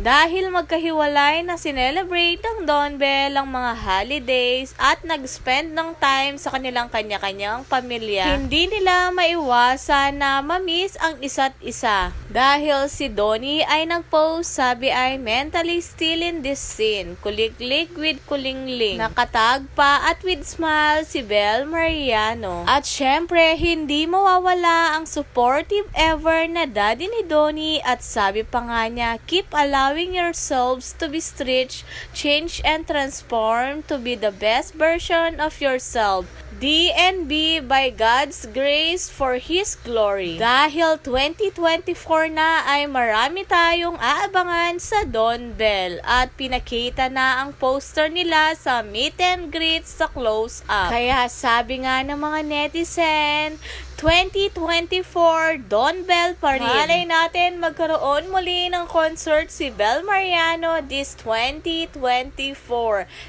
Dahil magkahiwalay na sinelebrate ng Don Bell ang mga holidays at nag-spend ng time sa kanilang kanya-kanyang pamilya, hindi nila maiwasan na mamiss ang isa't isa. Dahil si Donnie ay nag-post sabi ay mentally still in this scene, kuliklik with kulingling. Nakatag pa at with smile si Bel Mariano. At syempre, hindi mawawala ang supportive ever na daddy ni Donnie at sabi pa nga niya, keep allowing yourselves to be stretched, change and transform to be the best version of yourself. DNB by God's grace for His glory. Dahil 2024 na ay marami tayong aabangan sa Don Bell at pinakita na ang poster nila sa meet and greet sa close up. Kaya sabi nga ng mga netizen, 2024 Don Bell pa rin. Malay natin magkaroon muli ng concert si Bel Mariano this 2024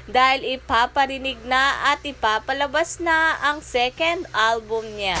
dahil ipaparinig na at ipapalabas na ang second album niya.